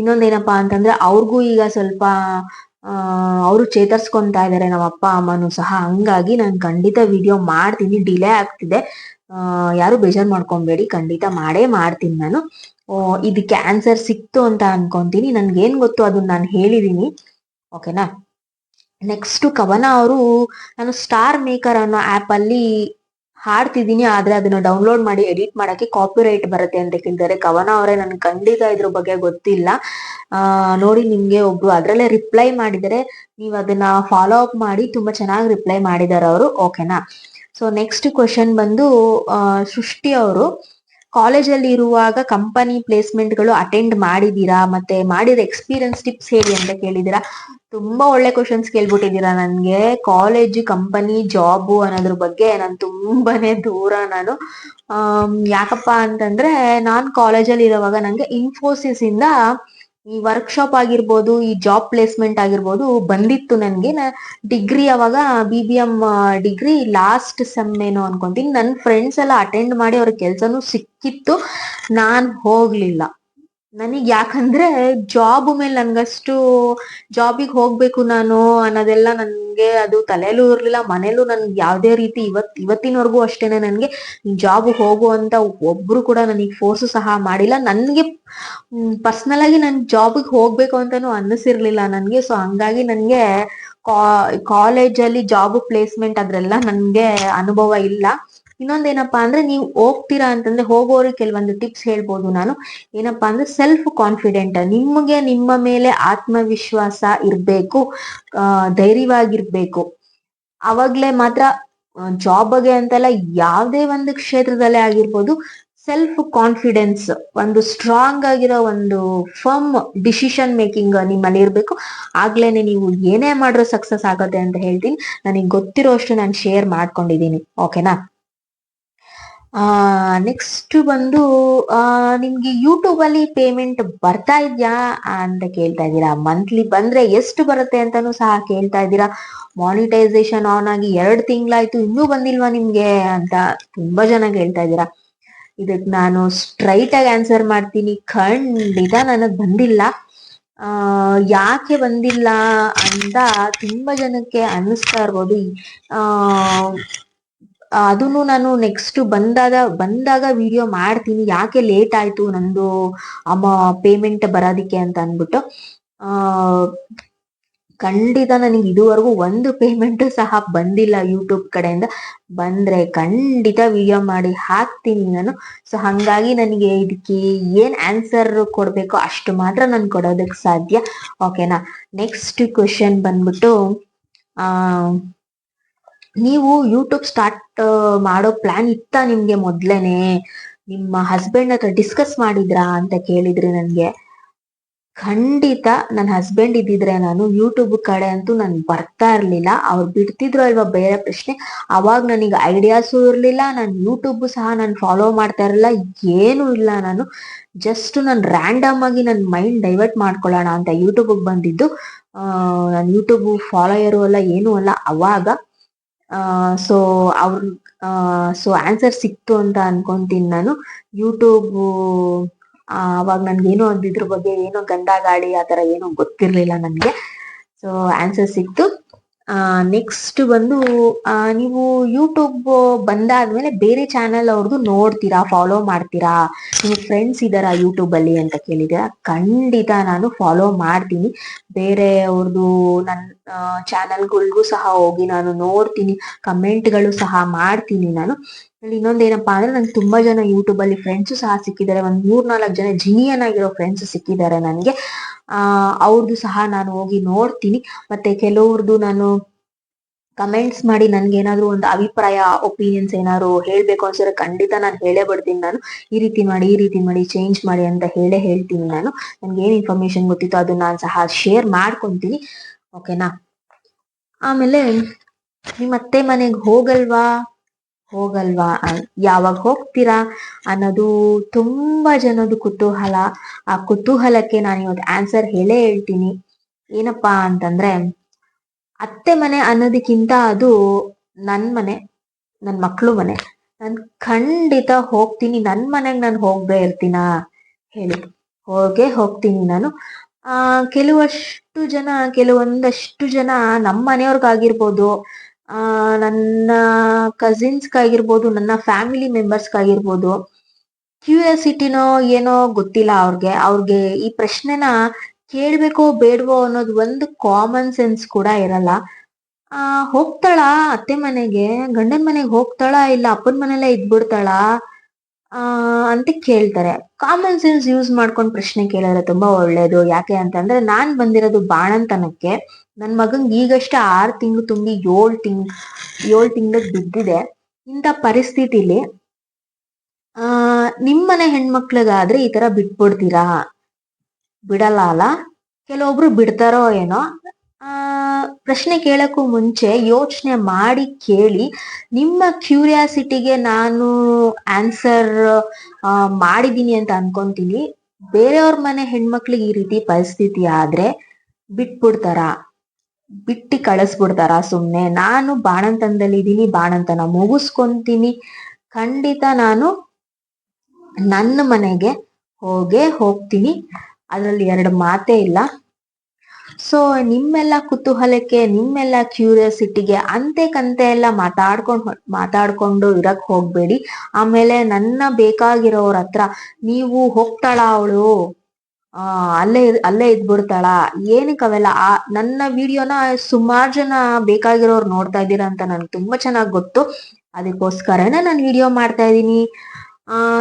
ಇನ್ನೊಂದೇನಪ್ಪಾ ಅಂತಂದ್ರೆ ಅವ್ರಿಗೂ ಈಗ ಸ್ವಲ್ಪ ಅವರು ಚೇತರಿಸ್ಕೊತಾ ಇದ್ದಾರೆ ನಮ್ಮ ಅಪ್ಪ, ಅಮ್ಮನೂ ಸಹ. ಹಂಗಾಗಿ ನಾನು ಖಂಡಿತ ವಿಡಿಯೋ ಮಾಡ್ತೀನಿ ಡಿಲೇ ಆಗ್ತಿದೆ. ಯಾರು ಬೇಜಾರ್ ಮಾಡ್ಕೊಬೇಡಿ, ಖಂಡಿತ ಮಾಡೇ ಮಾಡ್ತೀನಿ ನಾನು. ಇದಕ್ಕೆ ಆನ್ಸರ್ ಸಿಕ್ತು ಅಂತ ಅನ್ಕೊಂತೀನಿ. ನನ್ಗೆ ಏನ್ ಗೊತ್ತು, ಅದನ್ನ ನಾನು ಹೇಳಿದೀನಿ. ಓಕೆನಾ ನೆಕ್ಸ್ಟ್ ಕವನ ಅವರು, ನಾನು ಸ್ಟಾರ್ ಮೇಕರ್ ಅನ್ನೋ ಆಪ್ ಅಲ್ಲಿ ಹಾಡ್ತಿದೀನಿ ಆದ್ರೆ ಅದನ್ನ ಡೌನ್ಲೋಡ್ ಮಾಡಿ ಎಡಿಟ್ ಮಾಡಕ್ಕೆ ಕಾಪಿ ರೈಟ್ ಬರುತ್ತೆ ಅಂತ ಕೇಳ್ತಾರೆ. ಕವನ ಅವರೇ ನನ್ಗೆ ಖಂಡಿತ ಇದ್ರ ಬಗ್ಗೆ ಗೊತ್ತಿಲ್ಲ. ಆ, ನೋಡಿ ನಿಮ್ಗೆ ಒಬ್ರು ಅದ್ರಲ್ಲೇ ರಿಪ್ಲೈ ಮಾಡಿದರೆ ನೀವು ಅದನ್ನ ಫಾಲೋ ಅಪ್ ಮಾಡಿ ತುಂಬಾ ಚೆನ್ನಾಗಿ ರಿಪ್ಲೈ ಮಾಡಿದ್ದಾರೆ ಅವರು ಓಕೆನಾ ಸೊ ನೆಕ್ಸ್ಟ್ ಕ್ವಶನ್ ಬಂದು ಸೃಷ್ಟಿ ಅವರು ಕಾಲೇಜಲ್ಲಿ ಇರುವಾಗ ಕಂಪನಿ ಪ್ಲೇಸ್ಮೆಂಟ್ಗಳು ಅಟೆಂಡ್ ಮಾಡಿದೀರಾ ಮತ್ತೆ ಮಾಡಿದ ಎಕ್ಸ್ಪೀರಿಯನ್ಸ್ ಟಿಪ್ಸ್ ಹೇಳಿ ಅಂತ ಕೇಳಿದೀರಾ ತುಂಬಾ ಒಳ್ಳೆ ಕ್ವಶನ್ಸ್ ಕೇಳ್ಬಿಟ್ಟಿದ್ದೀರಾ ನನ್ಗೆ. ಕಾಲೇಜ್ ಕಂಪನಿ ಜಾಬು ಅನ್ನೋದ್ರ ಬಗ್ಗೆ ನಾನು ತುಂಬಾನೇ ದೂರ ನಾನು. ಯಾಕಪ್ಪ ಅಂತಂದ್ರೆ ನಾನ್ ಕಾಲೇಜಲ್ಲಿ ಇರುವಾಗ ನಂಗೆ ಇನ್ಫೋಸಿಸ್ ಇಂದ ಈ ವರ್ಕ್ಶಾಪ್ ಆಗಿರ್ಬೋದು, ಈ ಜಾಬ್ ಪ್ಲೇಸ್ಮೆಂಟ್ ಆಗಿರ್ಬೋದು ಬಂದಿತ್ತು ನನಗೆ. ನಾ ಡಿಗ್ರಿ ಅವಾಗ B B M degree last sem ಏನೋ ಅನ್ಕೊಂತೀನಿ. ನನ್ನ ಫ್ರೆಂಡ್ಸ್ ಎಲ್ಲ ಅಟೆಂಡ್ ಮಾಡಿ ಅವ್ರ ಕೆಲ್ಸನೂ ಸಿಕ್ಕಿತ್ತು. ನಾನ್ ಹೋಗ್ಲಿಲ್ಲ. ನನಗ್ ಯಾಕಂದ್ರೆ ಜಾಬ್ ಮೇಲೆ ನನ್ಗಷ್ಟು ಜಾಬಿಗೆ ಹೋಗ್ಬೇಕು ನಾನು ಅನ್ನೋದೆಲ್ಲ ನನ್ಗೆ ಅದು ತಲೆಯಲ್ಲೂ ಇರ್ಲಿಲ್ಲ ಮನೇಲೂ ನನ್ಗೆ ಯಾವುದೇ ರೀತಿ ಇವತ್, ಇವತ್ತಿನವರೆಗೂ ಅಷ್ಟೇನೆ ನನ್ಗೆ ಜಾಬ್ ಹೋಗು ಅಂತ ಒಬ್ರು ಕೂಡ ನನಗೆ ಫೋರ್ಸ್ ಸಹ ಮಾಡಿಲ್ಲ. ನನ್ಗೆ ಪರ್ಸನಲ್ ಆಗಿ ನನ್ ಜಾಬ್ಗೆ ಹೋಗ್ಬೇಕು ಅಂತಾನು ಅನ್ನಿಸಿರ್ಲಿಲ್ಲ ನನ್ಗೆ. ಸೊ ಹಂಗಾಗಿ ನನ್ಗೆ ಕಾಲೇಜ್ ಅಲ್ಲಿ ಜಾಬ್ ಪ್ಲೇಸ್ಮೆಂಟ್ ಅದ್ರೆಲ್ಲ ನನ್ಗೆ ಅನುಭವ ಇಲ್ಲ. ಇನ್ನೊಂದೇನಪ್ಪಾ ಅಂದ್ರೆ ನೀವು ಹೋಗ್ತೀರಾ ಅಂತಂದ್ರೆ ಹೋಗೋರಿಗೆ ಕೆಲವೊಂದು ಟಿಪ್ಸ್ ಹೇಳ್ಬೋದು ನಾನು. ಏನಪ್ಪಾ ಅಂದ್ರೆ ಸೆಲ್ಫ್ ಕಾನ್ಫಿಡೆಂಟ್ ನಿಮಗೆ ನಿಮ್ಮ ಮೇಲೆ ಆತ್ಮವಿಶ್ವಾಸ ಇರ್ಬೇಕು ಧೈರ್ಯವಾಗಿರ್ಬೇಕು. ಅವಾಗ್ಲೇ ಮಾತ್ರ ಜಾಬ್ ಬಗ್ಗೆ ಅಂತಲ್ಲ ಯಾವುದೇ ಒಂದು ಕ್ಷೇತ್ರದಲ್ಲೇ ಆಗಿರ್ಬೋದು ಸೆಲ್ಫ್ ಕಾನ್ಫಿಡೆನ್ಸ್ ಒಂದು ಸ್ಟ್ರಾಂಗ್ ಆಗಿರೋ ಒಂದು ಫರ್ಮ್ ಡಿಸಿಷನ್ ಮೇಕಿಂಗ್ ನಿಮ್ಮಲ್ಲಿ ಇರಬೇಕು. ಆಗ್ಲೇನೆ ನೀವು ಏನೇ ಮಾಡ್ರೂ ಸಕ್ಸಸ್ ಆಗತ್ತೆ ಅಂತ ಹೇಳ್ತೀನಿ. ನನಗೆ ಗೊತ್ತಿರೋ ಅಷ್ಟು ನಾನು ಶೇರ್ ಮಾಡ್ಕೊಂಡಿದ್ದೀನಿ. ಓಕೆನಾ ನೆಕ್ಸ್ಟ್ ಬಂದು ನಿಮ್ಗೆ ಯೂಟ್ಯೂಬ್ ಅಲ್ಲಿ ಪೇಮೆಂಟ್ ಬರ್ತಾ ಇದ್ಯಾ ಅಂತ ಕೇಳ್ತಾ ಇದ್ದೀರಾ? ಮಂತ್ಲಿ ಬಂದ್ರೆ ಎಷ್ಟು ಬರುತ್ತೆ ಅಂತಾನು ಸಹ ಕೇಳ್ತಾ ಇದ್ದೀರಾ? ಮಾನಿಟೈಸೇಷನ್ ಆನ್ ಆಗಿ ಎರಡು ತಿಂಗಳಾಯ್ತು, ಇನ್ನೂ ಬಂದಿಲ್ವಾ ನಿಮ್ಗೆ ಅಂತ ತುಂಬಾ ಜನ ಕೇಳ್ತಾ ಇದ್ದೀರಾ. ಇದಕ್ ನಾನು ಸ್ಟ್ರೈಟ್ ಆಗಿ ಆನ್ಸರ್ ಮಾಡ್ತೀನಿ. ಖಂಡಿತ ನನಗ್ ಬಂದಿಲ್ಲ. ಯಾಕೆ ಬಂದಿಲ್ಲ ಅಂತ ತುಂಬಾ ಜನಕ್ಕೆ ಅನ್ನಿಸ್ತಾ ಇರ್ಬೋದು. ಆ ಅದನ್ನು ನಾನು ನೆಕ್ಸ್ಟ್ ಬಂದಾಗ ಬಂದಾಗ ವಿಡಿಯೋ ಮಾಡ್ತೀನಿ. ಯಾಕೆ ಲೇಟ್ ಆಯ್ತು ನಂದು, ಅಮ್ಮ ಪೇಮೆಂಟ್ ಬರೋದಿಕ್ಕೆ ಅಂತ ಅನ್ಬಿಟ್ಟು ಆ, ಖಂಡಿತ ನನಗೆ ಇದುವರೆಗೂ ಒಂದು ಪೇಮೆಂಟ್ ಸಹ ಬಂದಿಲ್ಲ ಯೂಟ್ಯೂಬ್ ಕಡೆಯಿಂದ. ಬಂದ್ರೆ ಖಂಡಿತ ವಿಡಿಯೋ ಮಾಡಿ ಹಾಕ್ತೀನಿ ನಾನು. ಸೊ ಹಂಗಾಗಿ ನನಗೆ ಇದಕ್ಕೆ ಏನ್ ಆನ್ಸರ್ ಕೊಡ್ಬೇಕು ಅಷ್ಟು ಮಾತ್ರ ನಾನು ಕೊಡೋದಕ್ಕೆ ಸಾಧ್ಯ. ಓಕೆನಾ ನೆಕ್ಸ್ಟ್ ಕ್ವಶನ್ ಬಂದ್ಬಿಟ್ಟು, ಆ ನೀವು ಯೂಟ್ಯೂಬ್ ಸ್ಟಾರ್ಟ್ ಮಾಡೋ ಪ್ಲಾನ್ ಇತ್ತಾ ನಿಮ್ಗೆ ಮೊದ್ಲೇನೆ? ನಿಮ್ಮ ಹಸ್ಬೆಂಡ್ ಹತ್ರ ಡಿಸ್ಕಸ್ ಮಾಡಿದ್ರಾ ಅಂತ ಕೇಳಿದ್ರಿ ನನ್ಗೆ. ಖಂಡಿತ ನನ್ನ ಹಸ್ಬೆಂಡ್ ಇದ್ದಿದ್ರೆ ನಾನು ಯೂಟ್ಯೂಬ್ ಕಡೆ ಅಂತೂ ನಾನು ಬರ್ತಾ ಇರ್ಲಿಲ್ಲ. ಅವ್ರು ಬಿಡ್ತಿದ್ರು ಅಲ್ವಾ ಬೇರೆ ಪ್ರಶ್ನೆ. ಅವಾಗ ನನಗೆ ಐಡಿಯಾಸು ಇರ್ಲಿಲ್ಲ. ನಾನು ಯೂಟ್ಯೂಬ್ ಸಹ ನಾನು ಫಾಲೋ ಮಾಡ್ತಾ ಇರಲಿಲ್ಲ. ಏನು ಇಲ್ಲ ನಾನು. ಜಸ್ಟ್ ನಾನು ರ್ಯಾಂಡಮ್ ಆಗಿ ನನ್ನ ಮೈಂಡ್ ಡೈವರ್ಟ್ ಮಾಡ್ಕೊಳ್ಳೋಣ ಅಂತ ಯೂಟ್ಯೂಬ್ ಬಂದಿದ್ದು. ನಾನು ಯೂಟ್ಯೂಬ್ ಫಾಲೋಯರು ಅಲ್ಲ, ಏನೂ ಅಲ್ಲ. ಅವಾಗ ಸೊ ಅವ್ರ ಸೊ ಆನ್ಸರ್ ಸಿಕ್ತು ಅಂತ ಅನ್ಕೊಂತೀನಿ ನಾನು. ಯೂಟ್ಯೂಬ್ ಅವಾಗ ನನ್ಗೇನೋ ಒಂದು ಇದ್ರ ಬಗ್ಗೆ ಏನೋ ಗಂಡ ಗಾಡಿ ಆ ತರ ಏನೋ ಗೊತ್ತಿರ್ಲಿಲ್ಲ ನನಗೆ. ಸೊ ಆನ್ಸರ್ ಸಿಕ್ತು. ನೆಕ್ಸ್ಟ್ ಬಂದು ಆ, ನೀವು ಯೂಟ್ಯೂಬ್ ಬಂದಾದ್ಮೇಲೆ ಬೇರೆ ಚಾನೆಲ್ ಅವ್ರದ್ದು ನೋಡ್ತೀರಾ ಫಾಲೋ ಮಾಡ್ತೀರಾ? ನಿಮ್ಮ ಫ್ರೆಂಡ್ಸ್ ಇದಾರಾ ಯೂಟ್ಯೂಬ್ ಅಲ್ಲಿ ಅಂತ ಕೇಳಿದ್ರೆ ಖಂಡಿತ ನಾನು ಫಾಲೋ ಮಾಡ್ತೀನಿ. ಬೇರೆ ಅವ್ರದ್ದು ನನ್ನ ಚಾನೆಲ್ಗಳಿಗೂ ಸಹ ಹೋಗಿ ನಾನು ನೋಡ್ತೀನಿ ಕಮೆಂಟ್ಗಳು ಸಹ ಮಾಡ್ತೀನಿ ನಾನು. ಅಲ್ಲಿ ಇನ್ನೊಂದೇನಪ್ಪಾ ಅಂದ್ರೆ ನಂಗೆ ತುಂಬಾ ಜನ ಯೂಟ್ಯೂಬ್ ಅಲ್ಲಿ ಫ್ರೆಂಡ್ಸ್ ಸಹ ಸಿಕ್ಕಿದ್ದಾರೆ. ಒಂದ್ ಮೂರ್ನಾಲ್ಕು ಜನ ಜಿನಿಯನ್ ಆಗಿರೋ ಫ್ರೆಂಡ್ಸ್ ಸಿಕ್ಕಿದ್ದಾರೆ ನನಗೆ. ಆ ಅವ್ರದ್ದು ಸಹ ನಾನು ಹೋಗಿ ನೋಡ್ತೀನಿ. ಮತ್ತೆ ಕೆಲವ್ರದ್ದು ನಾನು ಕಮೆಂಟ್ಸ್ ಮಾಡಿ ನನ್ಗೆ ಏನಾದ್ರು ಒಂದು ಅಭಿಪ್ರಾಯ ಒಪಿನಿಯನ್ಸ್ ಏನಾದ್ರು ಹೇಳ್ಬೇಕು ಅನ್ಸಿದ್ರೆ ಖಂಡಿತ ನಾನು ಹೇಳೇ ಬಿಡ್ತೀನಿ ನಾನು. ಈ ರೀತಿ ಮಾಡಿ, ಈ ರೀತಿ ಮಾಡಿ ಚೇಂಜ್ ಮಾಡಿ ಅಂತ ಹೇಳೇ ಹೇಳ್ತೀನಿ ನಾನು. ನನ್ಗೆ ಏನ್ ಇನ್ಫಾರ್ಮೇಶನ್ ಗೊತ್ತಿತ್ತು ಅದನ್ನ ನಾನು ಸಹ ಶೇರ್ ಮಾಡ್ಕೊಂತೀನಿ. ಓಕೆನಾ ಆಮೇಲೆ ನಿಮ್ಮ ಅತ್ತೆ ಮನೆಗೆ ಹೋಗಲ್ವಾ? ಹೋಗಲ್ವಾ? ಯಾವಾಗ ಹೋಗ್ತೀರಾ? ಅನ್ನೋದು ತುಂಬಾ ಜನದ ಕುತೂಹಲ. ಆ ಕುತೂಹಲಕ್ಕೆ ನಾನು ಇವತ್ತು ಆನ್ಸರ್ ಹೇಳೇ ಹೇಳ್ತೀನಿ. ಏನಪ್ಪಾ ಅಂತಂದ್ರೆ, ಅತ್ತೆ ಮನೆ ಅನ್ನೋದಕ್ಕಿಂತ ಅದು ನನ್ ಮನೆ, ನನ್ ಮಕ್ಳು ಮನೆ. ನಾನ್ ಖಂಡಿತ ಹೋಗ್ತೀನಿ. ನನ್ ಮನೆಗ್ ನಾನು ಹೋಗ್ದೇ ಇರ್ತೀನಾ? ಹೇಳಿ. ಹೋಗೇ ಹೋಗ್ತೀನಿ ನಾನು. ಆ, ಕೆಲವಷ್ಟು ಜನ, ಕೆಲವೊಂದಷ್ಟು ಜನ ನಮ್ಮ ಮನೆಯವ್ರಿಗಾಗಿರ್ಬೋದು. ನನ್ನ ಕಸಿನ್ಸ್ಗಾಗಿರ್ಬೋದು ನನ್ನ ಫ್ಯಾಮಿಲಿ ಮೆಂಬರ್ಸ್ಗಾಗಿರ್ಬೋದು ಕ್ಯೂರಿಯಾಸಿಟಿನೋ ಏನೋ ಗೊತ್ತಿಲ್ಲ ಅವ್ರಿಗೆ. ಅವ್ರಿಗೆ ಈ ಪ್ರಶ್ನೆನ ಕೇಳ್ಬೇಕೋ ಬೇಡವೋ ಅನ್ನೋದು ಒಂದು ಕಾಮನ್ ಸೆನ್ಸ್ ಕೂಡ ಇರಲ್ಲ. ಆ, ಹೋಗ್ತಾಳಾ ಅತ್ತೆ ಮನೆಗೆ? ಗಂಡನ ಮನೆಗೆ ಹೋಗ್ತಾಳ ಇಲ್ಲ ಅಪ್ಪನ ಮನೆಯಲ್ಲೇ ಇದ್ಬಿಡ್ತಾಳಾ? ಅಂತ ಕೇಳ್ತಾರೆ. ಕಾಮನ್ ಸೆನ್ಸ್ ಯೂಸ್ ಮಾಡ್ಕೊಂಡು ಪ್ರಶ್ನೆ ಕೇಳಿದ್ರೆ ತುಂಬಾ ಒಳ್ಳೇದು. ಯಾಕೆ ಅಂತಂದ್ರೆ ನಾನ್ ಬಂದಿರೋದು ಬಾಣಂತನಕ್ಕೆ. ನನ್ ಮಗಂಗ್ ಈಗಷ್ಟೇ ಆರ್ ತಿಂಗಳು ತುಂಬಿ ಏಳ್ ತಿಂಗ್, ಏಳ್ ತಿಂಗ್ಳಿಗ್ ಬಿದ್ದಿದೆ. ಇಂಥ ಪರಿಸ್ಥಿತಿಲಿ, ಆ ನಿಮ್ಮನೆ ಹೆಣ್ಮಕ್ಳಿಗಾದ್ರೆ ಈ ತರ ಬಿಟ್ಬಿಡ್ತೀರಾ? ಬಿಡಲ್ಲ ಅಲ್ಲ? ಕೆಲವೊಬ್ರು ಬಿಡ್ತಾರೋ ಏನೋ? ಪ್ರಶ್ನೆ ಕೇಳಕ್ಕೂ ಮುಂಚೆ ಯೋಚನೆ ಮಾಡಿ ಕೇಳಿ, ನಿಮ್ಮ ಕ್ಯೂರಿಯಾಸಿಟಿಗೆ ನಾನು ಆನ್ಸರ್ ಮಾಡಿದ್ದೀನಿ ಅಂತ ಅನ್ಕೊಂತೀನಿ. ಬೇರೆಯವ್ರ ಮನೆ ಹೆಣ್ಮಕ್ಳಿಗೆ ಈ ರೀತಿ ಪರಿಸ್ಥಿತಿ ಆದ್ರೆ ಬಿಟ್ಬಿಡ್ತಾರ, ಬಿಟ್ಟಿ ಕಳಿಸ್ಬಿಡ್ತಾರ ಸುಮ್ನೆ. ನಾನು ಬಾಣಂತನದಲ್ಲಿ ಇದ್ದೀನಿ ಬಾಣಂತನ ಮುಗಿಸ್ಕೊಂತೀನಿ. ಖಂಡಿತ ನಾನು ನನ್ನ ಮನೆಗೆ ಹೋಗೇ ಹೋಗ್ತೀನಿ. ಅದ್ರಲ್ಲಿ ಎರಡು ಮಾತೇ ಇಲ್ಲ. ಸೊ ನಿಮ್ಮೆಲ್ಲ ಕುತೂಹಲಕ್ಕೆ, ನಿಮ್ಮೆಲ್ಲ ಕ್ಯೂರಿಯಾಸಿಟಿಗೆ ಅಂತೆ ಕಂತೆ ಎಲ್ಲ ಮಾತಾಡ್ಕೊಂಡು ಮಾತಾಡ್ಕೊಂಡು ಇರಕ್ ಹೋಗ್ಬೇಡಿ. ಆಮೇಲೆ ನನ್ನ ಬೇಕಾಗಿರೋರ ಹತ್ರ ನೀವು ಹೋಗ್ತಾಳ ಅವಳು. ಆ, ಅಲ್ಲೇ ಅಲ್ಲೇ ಇದ್ಬಿಡ್ತಾಳ. ಏನಕ್ಕೆ ಅವೆಲ್ಲ? ಆ, ನನ್ನ ವಿಡಿಯೋನ ಸುಮಾರು ಜನ ಬೇಕಾಗಿರೋರು ನೋಡ್ತಾ ಇದ್ದೀರಾ ಅಂತ ನನ್ಗೆ ತುಂಬಾ ಚೆನ್ನಾಗಿ ಗೊತ್ತು. ಅದಕ್ಕೋಸ್ಕರನೇ ನಾನು ವಿಡಿಯೋ ಮಾಡ್ತಾ ಇದ್ದೀನಿ.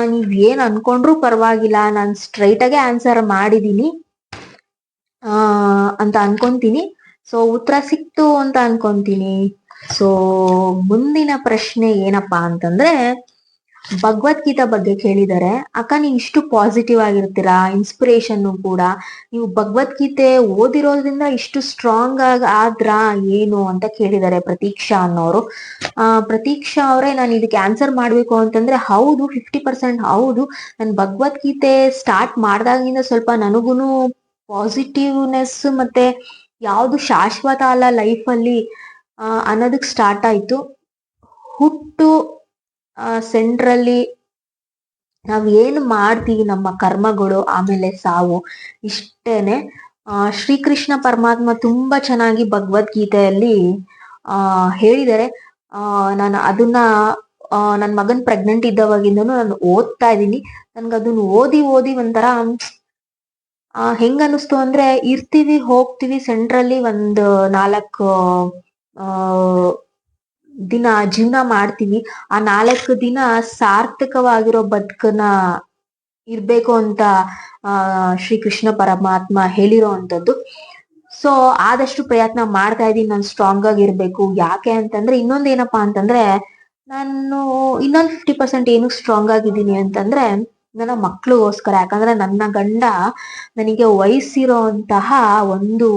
ನೀವ್ ಏನ್ ಅನ್ಕೊಂಡ್ರು ಪರವಾಗಿಲ್ಲ. ನಾನು ಸ್ಟ್ರೈಟ್ ಆಗೇ ಆನ್ಸರ್ ಮಾಡಿದೀನಿ ಅಂತ ಅನ್ಕೊಂತೀನಿ. ಸೊ ಉತ್ತರ ಸಿಕ್ತು ಅಂತ ಅನ್ಕೊಂತೀನಿ. ಸೊ ಮುಂದಿನ ಪ್ರಶ್ನೆ ಏನಪ್ಪಾ ಅಂತಂದ್ರೆ, ಭಗವದ್ಗೀತಾ ಬಗ್ಗೆ ಕೇಳಿದ್ದಾರೆ ಅಕ್ಕ ನೀವು ಇಷ್ಟು ಪಾಸಿಟಿವ್ ಆಗಿರ್ತೀರಾ ಇನ್ಸ್ಪಿರೇಷನ್ ಕೂಡ. ನೀವು ಭಗವದ್ಗೀತೆ ಓದಿರೋದ್ರಿಂದ ಇಷ್ಟು ಸ್ಟ್ರಾಂಗ್ ಆಗಿ ಆದ್ರ ಏನು ಅಂತ ಕೇಳಿದ್ದಾರೆ ಪ್ರತೀಕ್ಷಾ ಅನ್ನೋರು. ಆ, ಪ್ರತೀಕ್ಷಾ ಅವರೇ, ನಾನು ಇದಕ್ಕೆ ಆನ್ಸರ್ ಮಾಡ್ಬೇಕು ಅಂತಂದ್ರೆ, ಹೌದು ಫಿಫ್ಟಿ ಪರ್ಸೆಂಟ್ ಹೌದು. ನಾನು ಭಗವದ್ಗೀತೆ ಸ್ಟಾರ್ಟ್ ಮಾಡ್ದಾಗಿಂದ ಸ್ವಲ್ಪ ನನಗೂನು ಪಾಸಿಟಿವ್ನೆಸ್ ಮತ್ತೆ ಯಾವುದು ಶಾಶ್ವತ ಅಲ್ಲ ಲೈಫ್ ಅಲ್ಲಿ ಅನ್ನೋದಕ್ ಸ್ಟಾರ್ಟ್ ಆಯ್ತು. ಹುಟ್ಟು ಸೆಂಟ್ರಲ್ಲಿ ನಾವು ಏನು ಮಾಡ್ತೀವಿ ನಮ್ಮ ಕರ್ಮಗಳು, ಆಮೇಲೆ ಸಾವು, ಇಷ್ಟೇನೆ. ಶ್ರೀಕೃಷ್ಣ ಪರಮಾತ್ಮ ತುಂಬಾ ಚೆನ್ನಾಗಿ ಭಗವದ್ಗೀತೆಯಲ್ಲಿ, ಆ, ಹೇಳಿದ್ದಾರೆ. ನಾನು ಅದನ್ನ ನನ್ನ ಮಗನ್ ಪ್ರೆಗ್ನೆಂಟ್ ಇದ್ದವಾಗಿಂದನು ನಾನು ಓದ್ತಾ ಇದ್ದೀನಿ. ನನ್ಗೆ ಅದನ್ನ ಓದಿ ಓದಿ ಒಂಥರ ಆ, ಹೆಂಗ ಅನಿಸ್ತು ಅಂದ್ರೆ ಇರ್ತೀವಿ, ಹೋಗ್ತೀವಿ ಸೆಂಟ್ರಲ್ಲಿ ಒಂದ್ ನಾಲ್ಕು, ಆ, ದಿನ ಜೀವನ ಮಾಡ್ತೀವಿ. ಆ ನಾಲ್ಕು ದಿನ ಸಾರ್ಥಕವಾಗಿರೋ ಬದುಕನ್ನ ಇರ್ಬೇಕು ಅಂತ, ಆ, ಶ್ರೀ ಕೃಷ್ಣ ಪರಮಾತ್ಮ ಹೇಳಿರೋ ಅಂತದ್ದು ಸೊ ಆದಷ್ಟು ಪ್ರಯತ್ನ ಮಾಡ್ತಾ ಇದೀನಿ ನಾನು ಸ್ಟ್ರಾಂಗ್ ಆಗಿರ್ಬೇಕು ಯಾಕೆ ಅಂತಂದ್ರೆ, ಇನ್ನೊಂದ್ ಏನಪ್ಪಾ ಅಂತಂದ್ರೆ, ನಾನು ಇನ್ನೊಂದ್ ಫಿಫ್ಟಿ ಪರ್ಸೆಂಟ್ ಏನು ಸ್ಟ್ರಾಂಗ್ ಆಗಿದ್ದೀನಿ ಅಂತಂದ್ರೆ ನನ್ನ ಮಕ್ಳಿಗೋಸ್ಕರ, ಯಾಕಂದ್ರೆ ನನ್ನ ಗಂಡ ನನಗೆ ವಹಿಸಿರೋಂತಹ ಒಂದು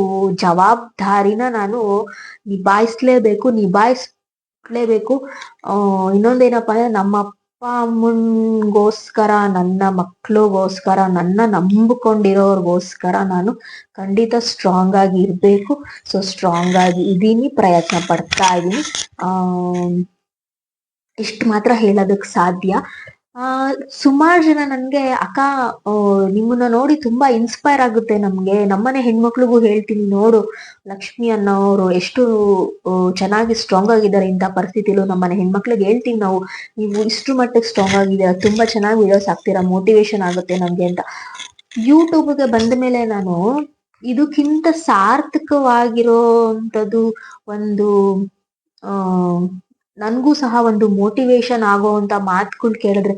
ಜವಾಬ್ದಾರಿನ ನಾನು ನಿಭಾಯಿಸ್ಲೇಬೇಕು ನಿಭಾಯಿಸ್ಲೇಬೇಕು. ಇನ್ನೊಂದೇನಪ್ಪ ಅಂದ್ರೆ ನಮ್ಮ ಅಪ್ಪ ಅಮ್ಮನ್ಗೋಸ್ಕರ, ನನ್ನ ಮಕ್ಳಿಗೋಸ್ಕರ, ನನ್ನ ನಂಬಿಕೊಂಡಿರೋರ್ಗೋಸ್ಕರ ನಾನು ಖಂಡಿತ ಸ್ಟ್ರಾಂಗ್ ಆಗಿ ಇರಬೇಕು. ಸೊ ಸ್ಟ್ರಾಂಗ್ ಆಗಿ ಇದೀನಿ ಪ್ರಯತ್ನ ಪಡ್ತಾ ಇದೀನಿ ಆ, ಇಷ್ಟು ಮಾತ್ರ ಹೇಳೋದಕ್ಕೆ ಸಾಧ್ಯ. ಸುಮಾರು ಜನ ನನ್ಗೆ, ಅಕ್ಕ ನಿಮ್ಮನ್ನ ನೋಡಿ ತುಂಬಾ ಇನ್ಸ್ಪೈರ್ ಆಗುತ್ತೆ ನಮ್ಗೆ. ನಮ್ಮನೆ ಹೆಣ್ಮಕ್ಳಿಗೂ ಹೇಳ್ತೀನಿ, ನೋಡು. ಲಕ್ಷ್ಮಿ ಅನ್ನೋರು ಎಷ್ಟು ಚೆನ್ನಾಗಿ ಸ್ಟ್ರಾಂಗ್ ಆಗಿದ್ದಾರೆ ಇಂಥ ಪರಿಸ್ಥಿತಿಲು ನಮ್ಮನೆ ಹೆಣ್ಮಕ್ಳಿಗೆ ಹೇಳ್ತೀವಿ ನಾವು. ನೀವು ಇಷ್ಟು ಮಟ್ಟಿಗೆ ಸ್ಟ್ರಾಂಗ್ ಆಗಿದ್ದೀರಾ ತುಂಬಾ ಚೆನ್ನಾಗಿ ವಿಡಿಯೋಸ್ ಆಗ್ತೀರಾ ಮೋಟಿವೇಶನ್ ಆಗುತ್ತೆ ನಮ್ಗೆ ಅಂತ. ಯೂಟ್ಯೂಬ್ಗೆ ಬಂದ ಮೇಲೆ ನಾನು ಇದಕ್ಕಿಂತ ಸಾರ್ಥಕವಾಗಿರೋ ಒಂದು, ಆ ನನ್ಗೂ ಸಹ ಒಂದು ಮೋಟಿವೇಶನ್ ಆಗುವಂತ ಮಾತುಗಳು ಕೇಳಿದ್ರೆ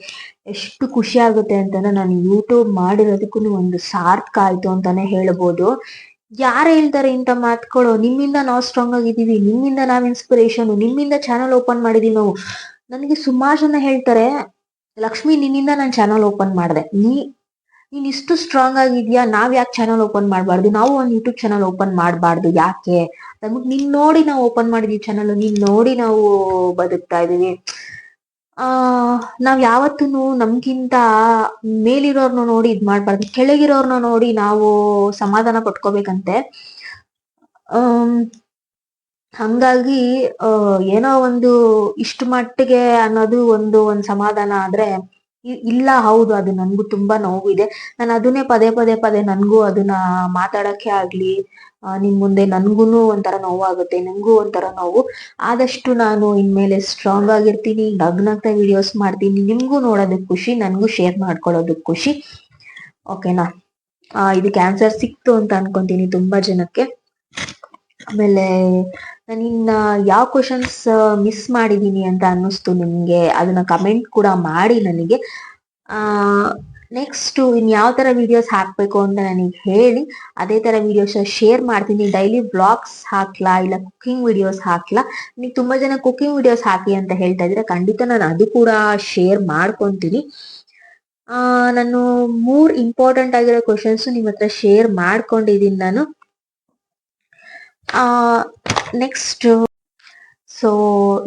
ಎಷ್ಟು ಖುಷಿ ಆಗುತ್ತೆ ಅಂತಂದ್ರೆ ನಾನು ಯೂಟ್ಯೂಬ್ ಮಾಡಿರೋದಕ್ಕೂ ಒಂದು ಸಾರ್ಥಕ ಆಯ್ತು ಅಂತಾನೆ ಹೇಳ್ಬೋದು. ಯಾರು ಹೇಳ್ತಾರೆ ಇಂಥ ಮಾತುಗಳು, ನಿಮ್ಮಿಂದ ನಾವು ಸ್ಟ್ರಾಂಗ್ ಆಗಿದ್ದೀವಿ, ನಿಮ್ಮಿಂದ ನಾವು ಇನ್ಸ್ಪಿರೇಷನ್ ನಿಮ್ಮಿಂದ ಚಾನಲ್ ಓಪನ್ ಮಾಡಿದೀವಿ ನಾವು. ನನಗೆ ಸುಮಾರು ಜನ ಹೇಳ್ತಾರೆ, ಲಕ್ಷ್ಮಿ ನಿನ್ನಿಂದ ನಾನು ಚಾನಲ್ ಓಪನ್ ಮಾಡಿದೆ. ನೀ ನೀನ್ ಇಷ್ಟು ಸ್ಟ್ರಾಂಗ್ ಆಗಿದ್ಯಾ? ನಾವ್ ಯಾಕೆ ಚಾನಲ್ ಓಪನ್ ಮಾಡಬಾರ್ದು? ನಾವು ಒಂದು ಯೂಟ್ಯೂಬ್ ಚಾನಲ್ ಓಪನ್ ಮಾಡಬಾರ್ದು ಯಾಕೆ? ನಮಗ್ ನಿನ್ ನೋಡಿ ನಾವು ಓಪನ್ ಮಾಡಿದೀವಿ ಚಾನಲ್ ನಿನ್ ನೋಡಿ ನಾವು ಬದುಕ್ತಾ ಇದೀವಿ ಆ, ನಾವ್ ಯಾವತ್ತೂ ನಮ್ಗಿಂತ ಮೇಲಿರೋರ್ನ ನೋಡಿ ಇದ್ ಮಾಡ್ಬಾರ್ದು. ಕೆಳಗಿರೋರ್ನ ನೋಡಿ ನಾವು ಸಮಾಧಾನ ಪಟ್ಕೋಬೇಕಂತೆ. ಅಹ್ ಹಂಗಾಗಿ ಏನೋ ಒಂದು ಇಷ್ಟು ಮಟ್ಟಿಗೆ ಅನ್ನೋದು ಒಂದು, ಒಂದ್ ಸಮಾಧಾನ ಆದ್ರೆ ಇಲ್ಲ, ಹೌದು, ಅದು ನನ್ಗೂ ತುಂಬಾ ನೋವಿದೆ. ನಾನು ಅದನ್ನೇ ಪದೇ ಪದೇ ಪದೇ ನನ್ಗೂ ಅದನ್ನ ಮಾತಾಡಕ್ಕೆ ಆಗ್ಲಿ ನಿಮ್ ಮುಂದೆ ನನ್ಗೂನು ಒಂಥರ ನೋವಾಗುತ್ತೆ ನಂಗೂ ಒಂಥರ ನೋವು. ಆದಷ್ಟು ನಾನು ಇನ್ಮೇಲೆ ಸ್ಟ್ರಾಂಗ್ ಆಗಿರ್ತೀನಿ ನಗ್ನಗ್ತಾ ವಿಡಿಯೋಸ್ ಮಾಡ್ತೀನಿ, ನಿಮ್ಗೂ ನೋಡೋದಕ್ ಖುಷಿ, ನನ್ಗೂ ಶೇರ್ ಮಾಡ್ಕೊಳ್ಳೋದಕ್ಕೆ ಖುಷಿ. ಓಕೆನಾ ಇದು ಆನ್ಸರ್ ಸಿಕ್ತು ಅಂತ ಅನ್ಕೊಂತೀನಿ ತುಂಬಾ ಜನಕ್ಕೆ. ಆಮೇಲೆ ನಾನಿನ್ನ ಯಾವ ಕ್ವಶನ್ಸ್ ಮಿಸ್ ಮಾಡಿದೀನಿ ಅಂತ ಅನ್ನಿಸ್ತು ನಿಮ್ಗೆ, ಅದನ್ನ ಕಮೆಂಟ್ ಕೂಡ ಮಾಡಿ ನನಗೆ. ಆ ನೆಕ್ಸ್ಟ್ ಇನ್ ಯಾವ ತರ ವಿಡಿಯೋಸ್ ಹಾಕ್ಬೇಕು ಅಂತ ನನಗೆ ಹೇಳಿ, ಅದೇ ತರ ವಿಡಿಯೋಸ್ ಶೇರ್ ಮಾಡ್ತೀನಿ. ಡೈಲಿ ಬ್ಲಾಗ್ಸ್ ಹಾಕ್ಲಾ, ಇಲ್ಲ ಕುಕಿಂಗ್ ವಿಡಿಯೋಸ್ ಹಾಕ್ಲಾ. ನೀವು ತುಂಬಾ ಜನ ಕುಕಿಂಗ್ ವಿಡಿಯೋಸ್ ಹಾಕಿ ಅಂತ ಹೇಳ್ತಾ ಇದ್ರೆ ಖಂಡಿತ ನಾನು ಅದು ಕೂಡ ಶೇರ್ ಮಾಡ್ಕೊತೀನಿ. ಆ, ನಾನು ಮೂರ್ ಇಂಪಾರ್ಟೆಂಟ್ ಆಗಿರೋ ಕ್ವಶನ್ಸು ನಿಮ್ಮ ಹತ್ರ ಶೇರ್ ಮಾಡ್ಕೊಂಡಿದ್ದೀನಿ ನಾನು. ನೆಕ್ಸ್ಟ್ ಸೊ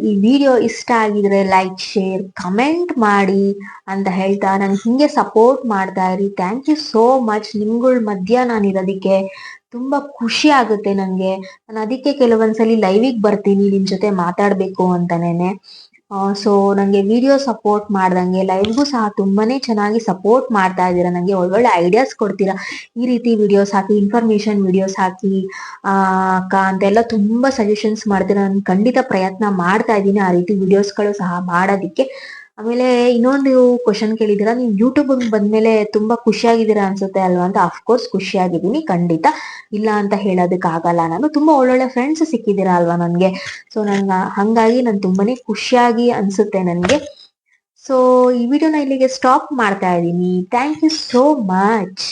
ಈ ವಿಡಿಯೋ ಇಷ್ಟ ಆಗಿದ್ರೆ ಲೈಕ್ ಶೇರ್ ಕಮೆಂಟ್ ಮಾಡಿ ಅಂತ ಹೇಳ್ತಾ ನಾನು ಹಿಂಗೆ ಸಪೋರ್ಟ್ ಮಾಡ್ತಾ ಇರಿ. ಥ್ಯಾಂಕ್ ಯು ಸೋ ಮಚ್ ನಿಮ್ಗಳ ಮಧ್ಯ ನಾನು ಇರೋದಕ್ಕೆ ತುಂಬ ಖುಷಿ ಆಗುತ್ತೆ ನನಗೆ ನಾನು ಅದಕ್ಕೆ ಕೆಲವೊಂದ್ಸಲಿ ಲೈವಿಗೆ ಬರ್ತೀನಿ ನಿಮ್ಮ ಜೊತೆ ಮಾತಾಡಬೇಕು ಅಂತಾನೇನೆ. ಸೊ ನಂಗೆ ವಿಡಿಯೋ ಸಪೋರ್ಟ್ ಮಾಡ್ದಂಗೆ ಲೈವ್ಗೂ ಸಹ ತುಂಬಾನೇ ಚೆನ್ನಾಗಿ ಸಪೋರ್ಟ್ ಮಾಡ್ತಾ ಇದ್ದೀರಾ? ನಂಗೆ ಒಳ್ಳೊಳ್ಳೆ ಐಡಿಯಾಸ್ ಕೊಡ್ತೀರಾ? ಈ ರೀತಿ ವಿಡಿಯೋಸ್ ಹಾಕಿ ಇನ್ಫಾರ್ಮೇಶನ್ ವಿಡಿಯೋಸ್ ಹಾಕಿ ಅಕ್ಕ ಅಂತೆಲ್ಲ ತುಂಬಾ ಸಜೆಷನ್ಸ್ ಮಾಡ್ತೀರಾ? ನಾನು ಖಂಡಿತ ಪ್ರಯತ್ನ ಮಾಡ್ತಾ ಇದ್ದೀನಿ ಆ ರೀತಿ ವಿಡಿಯೋಸ್ಗಳು ಸಹ ಮಾಡೋದಿಕ್ಕೆ. ಆಮೇಲೆ ಇನ್ನೊಂದು ಕ್ವಶನ್ ಕೇಳಿದ್ದೀರಾ? ನೀವು ಯೂಟ್ಯೂಬ್ ಬಂದ್ಮೇಲೆ ತುಂಬಾ ಖುಷಿಯಾಗಿದ್ದೀರಾ ಅನ್ಸುತ್ತೆ ಅಲ್ವಾ ಅಂತ? ಅಫ್ಕೋರ್ಸ್ ಖುಷಿಯಾಗಿದ್ದೀನಿ, ಖಂಡಿತ. ಇಲ್ಲ ಅಂತ ಹೇಳೋದಕ್ಕೆ ಆಗಲ್ಲ. ನಾನು ತುಂಬಾ ಒಳ್ಳೊಳ್ಳೆ ಫ್ರೆಂಡ್ಸ್ ಸಿಕ್ಕಿದ್ದೀರಾ ಅಲ್ವಾ ನನ್ಗೆ? ಸೊ ನನ್ನ, ಹಂಗಾಗಿ ನಾನು ತುಂಬಾನೇ ಖುಷಿಯಾಗಿ ಅನ್ಸುತ್ತೆ ನನ್ಗೆ. ಸೊ ಈ ವಿಡಿಯೋನ ಇಲ್ಲಿಗೆ ಸ್ಟಾಪ್ ಮಾಡ್ತಾ ಇದ್ದೀನಿ. Thank you so much